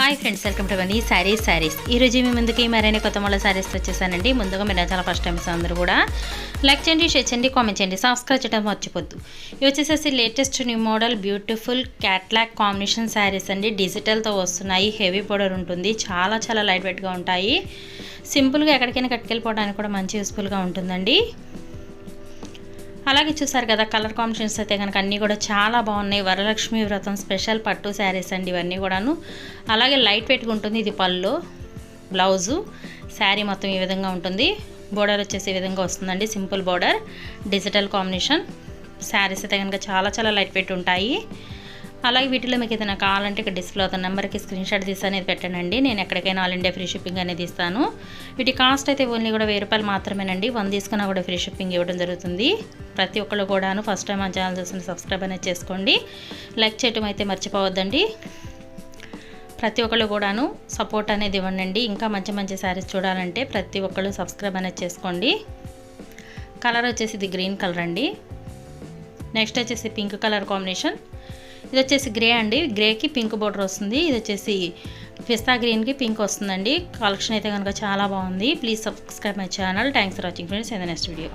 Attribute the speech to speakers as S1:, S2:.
S1: Hi friends welcome to ఈ శారీస్ శారీస్ ఈరోజు మీ ముందుకి మరైన కొత్త మళ్ళీ శారీస్ వచ్చేసానండి. ముందుగా మీరు చాలా ఫస్ట్ టైమ్స్ అందరూ కూడా లైక్ చేయండి షేర్ చేయండి కామెంట్ చేయండి. సబ్స్క్రైబ్ చేయడం మర్చిపోద్దు. ఇవి వచ్చేసేసి latest new model beautiful catalogue combination saris అండి. డిజిటల్తో వస్తున్నాయి. హెవీ బోర్డర్ ఉంటుంది. చాలా చాలా లైట్ వెయిట్గా ఉంటాయి. సింపుల్గా ఎక్కడికైనా కట్టుకెళ్ళిపోవడానికి కూడా మంచి యూస్ఫుల్గా ఉంటుందండి. అలాగే చూసారు కదా కలర్ కాంబినేషన్స్ అయితే కనుక అన్నీ కూడా చాలా బాగున్నాయి. వరలక్ష్మి వ్రతం స్పెషల్ పట్టు శారీస్ అండి ఇవన్నీ కూడాను. అలాగే లైట్ పెట్టుకుంటుంది ఉంటుంది ఇది పళ్ళు బ్లౌజు. శారీ మొత్తం ఈ విధంగా ఉంటుంది. బోర్డర్ వచ్చేసి ఈ విధంగా వస్తుందండి simple border. Digital combination. Saris అయితే కనుక చాలా చాలా లైట్ పెట్టి ఉంటాయి. అలాగే వీటిలో మీకు ఏదైనా కావాలంటే ఇక్కడ డిస్ప్లే అవుతున్న నెంబర్కి స్క్రీన్ షాట్ తీసి అనేది పెట్టానండి. నేను ఎక్కడికైనా ఆల్ ఇండియా ఫ్రీ షిప్పింగ్ అనేది ఇస్తాను. వీటి కాస్ట్ అయితే ఓన్లీ కూడా వెయ్యి రూపాయలు మాత్రమేనండి. వన్ తీసుకున్నా కూడా ఫ్రీ షిప్పింగ్ ఇవ్వడం జరుగుతుంది. ప్రతి ఒక్కళ్ళు కూడాను ఫస్ట్ టైం మా ఛానల్ చూసిన సబ్స్క్రైబ్ అనేది చేసుకోండి. లైక్ చేయటం అయితే మర్చిపోవద్దండి. ప్రతి ఒక్కళ్ళు కూడాను సపోర్ట్ అనేది ఇవ్వండి ఇంకా మంచి మంచి శారీస్ చూడాలంటే ప్రతి ఒక్కళ్ళు సబ్స్క్రైబ్ అనేది చేసుకోండి. కలర్ వచ్చేసి ఇది గ్రీన్ కలర్ అండి. నెక్స్ట్ వచ్చేసి పింక్ కలర్ కాంబినేషన్ ఇది వచ్చేసి గ్రే అండి. గ్రేకి పింక్ బోర్డర్ వస్తుంది. ఇది వచ్చేసి పిస్తా గ్రీన్కి పింక్ వస్తుందండి. కలెక్షన్ అయితే కనుక చాలా బాగుంది. Please subscribe my channel. Thanks for watching friends. In the next video